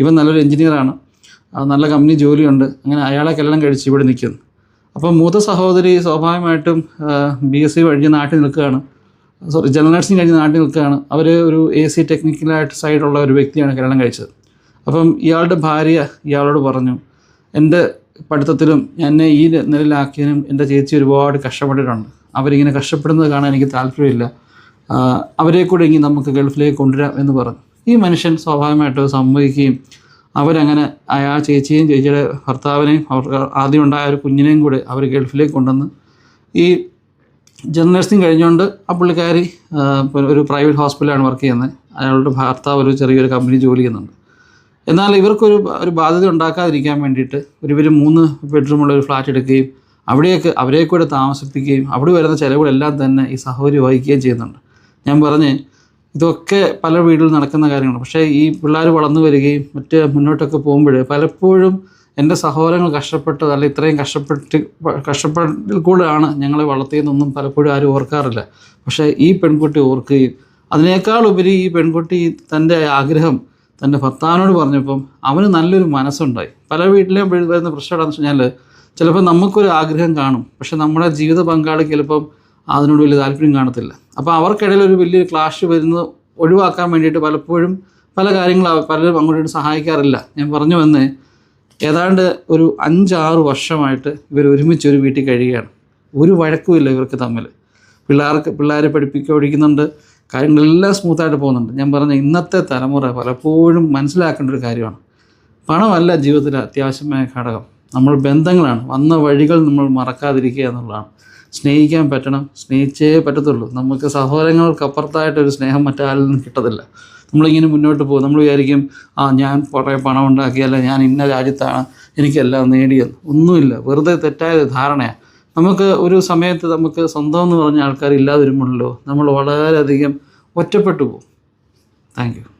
ഇവൻ നല്ലൊരു എഞ്ചിനീയറാണ് നല്ല കമ്പനി ജോലിയുണ്ട്. അങ്ങനെ അയാളെ കല്യാണം കഴിച്ച് ഇവിടെ നിൽക്കുന്നു. അപ്പോൾ മൂത്ത സഹോദരി സ്വാഭാവികമായിട്ടും ബി എസ് സി കഴിഞ്ഞ് നാട്ടിൽ നിൽക്കുകയാണ്. സോറി ജനറൽ നഴ്സിംഗ് കഴിഞ്ഞ് നാട്ടിൽ നിൽക്കുകയാണ്. അവർ ഒരു എ സി ടെക്നിക്കലായിട്ട് സൈഡുള്ള ഒരു വ്യക്തിയാണ് കല്യാണം കഴിച്ചത്. അപ്പം ഇയാളുടെ ഭാര്യ ഇയാളോട് പറഞ്ഞു എന്റെ പഠിത്തത്തിലും എന്നെ ഈ നിലയിലാക്കിയതിനും എന്റെ ചേച്ചി ഒരുപാട് കഷ്ടപ്പെട്ടിട്ടുണ്ട്. അവരിങ്ങനെ കഷ്ടപ്പെടുന്നത് കാണാൻ എനിക്ക് താല്പര്യമില്ല. അവരെ കൂടെ ഇനി നമുക്ക് ഗൾഫിലേക്ക് കൊണ്ടുവരാം എന്ന് പറഞ്ഞു. ഈ മനുഷ്യൻ സ്വാഭാവികമായിട്ട് സമ്മതിക്കുകയും അവരങ്ങനെ അയാൾ ചേച്ചിയെയും ചേച്ചിയുടെ ഭർത്താവിനെയും അവർക്ക് ആദ്യം ഉണ്ടായ ഒരു കുഞ്ഞിനെയും കൂടെ അവർ ഗൾഫിലേക്ക് കൊണ്ടുവന്ന് ഈ ജനറൽ നഴ്സിംഗ് കഴിഞ്ഞുകൊണ്ട് ആ പുള്ളിക്കാരി ഒരു പ്രൈവറ്റ് ഹോസ്പിറ്റലാണ് വർക്ക് ചെയ്യുന്നത്. അയാളുടെ ഭർത്താവ് ഒരു ചെറിയൊരു കമ്പനി ജോലി ചെയ്യുന്നുണ്ട്. എന്നാൽ ഇവർക്കൊരു ഒരു ബാധ്യത ഉണ്ടാക്കാതിരിക്കാൻ വേണ്ടിയിട്ട് ഒരു ഇവർ മൂന്ന് ബെഡ്റൂമുള്ള ഒരു ഫ്ലാറ്റ് എടുക്കുകയും അവിടെയൊക്കെ അവരെ കൂടെ താമസിപ്പിക്കുകയും അവിടെ വരുന്ന ചിലവുകളെല്ലാം തന്നെ ഈ സഹോദരി വഹിക്കുകയും ചെയ്യുന്നുണ്ട്. ഞാൻ പറഞ്ഞ് ഇതൊക്കെ പല വീടുകളിൽ നടക്കുന്ന കാര്യങ്ങളാണ്. പക്ഷേ ഈ പിള്ളേർ വളർന്നു വരികയും മറ്റ് മുന്നോട്ടൊക്കെ പോകുമ്പോൾ പലപ്പോഴും എന്റെ സഹോദരങ്ങൾ കഷ്ടപ്പെട്ടത് അല്ല ഇത്രയും കഷ്ടപ്പെട്ട് കഷ്ടപ്പെട്ടിൽ കൂടെയാണ് ഞങ്ങളെ വളർത്തിയതെന്നൊന്നും പലപ്പോഴും ആരും ഓർക്കാറില്ല. പക്ഷേ ഈ പെൺകുട്ടി ഓർക്കുകയും അതിനേക്കാൾ ഉപരി ഈ പെൺകുട്ടി തന്റെ ആഗ്രഹം തന്റെ ഭർത്താവിനോട് പറഞ്ഞപ്പം അവന് നല്ലൊരു മനസ്സുണ്ടായി. പല വീട്ടിലെയും വരുന്ന പ്രശ്നം എന്താണെന്ന് വെച്ച് കഴിഞ്ഞാൽ ചിലപ്പോൾ നമുക്കൊരു ആഗ്രഹം കാണും. പക്ഷെ നമ്മുടെ ജീവിത പങ്കാളി ചിലപ്പം അതിനോട് വലിയ താല്പര്യം കാണത്തില്ല. അപ്പോൾ അവർക്കിടയിൽ ഒരു വലിയൊരു ക്ലാഷ് വരുന്നത് ഒഴിവാക്കാൻ വേണ്ടിയിട്ട് പലപ്പോഴും പല കാര്യങ്ങളും പലരും അങ്ങോട്ട് സഹായിക്കാറില്ല. ഞാൻ പറഞ്ഞു വന്നേ ഏതാണ്ട് ഒരു അഞ്ചാറ് വർഷമായിട്ട് ഇവർ ഒരുമിച്ച് ഒരു വീട്ടിൽ കഴിയുകയാണ്. ഒരു വഴക്കുമില്ല ഇവർക്ക് തമ്മിൽ. പിള്ളേർക്ക് പിള്ളേരെ പഠിപ്പിക്കുക ഒഴിക്കുന്നുണ്ട് കാര്യങ്ങളെല്ലാം സ്മൂത്തായിട്ട് പോകുന്നുണ്ട്. ഞാൻ പറഞ്ഞ ഇന്നത്തെ തലമുറ പലപ്പോഴും മനസ്സിലാക്കേണ്ട ഒരു കാര്യമാണ്. പണമല്ല ജീവിതത്തിലെ അത്യാവശ്യമായ ഘടകം. നമ്മൾ ബന്ധങ്ങളാണ്. വന്ന വഴികൾ നമ്മൾ മറക്കാതിരിക്കുക എന്നുള്ളതാണ്. സ്നേഹിക്കാൻ പറ്റണം സ്നേഹിച്ചേ പറ്റത്തുള്ളൂ. നമുക്ക് സഹോദരങ്ങൾക്കപ്പുറത്തായിട്ടൊരു സ്നേഹം മറ്റാരിൽ നിന്നും കിട്ടത്തില്ല. നമ്മളിങ്ങനെ മുന്നോട്ട് പോകും. നമ്മൾ വിചാരിക്കും ആ ഞാൻ കുറേ പണം ഉണ്ടാക്കിയല്ല ഞാൻ ഇന്ന രാജ്യത്താണ് എനിക്കെല്ലാം നേടിയത് ഒന്നുമില്ല. വെറുതെ തെറ്റായ ധാരണയാണ് നമുക്ക് ഒരു സമയത്ത് നമുക്ക് സ്വന്തം എന്ന് പറഞ്ഞ ആൾക്കാർ ഇല്ലാതിരുമ്പോഴല്ലോ നമ്മൾ വളരെയധികം ഒറ്റപ്പെട്ടു പോകും. താങ്ക്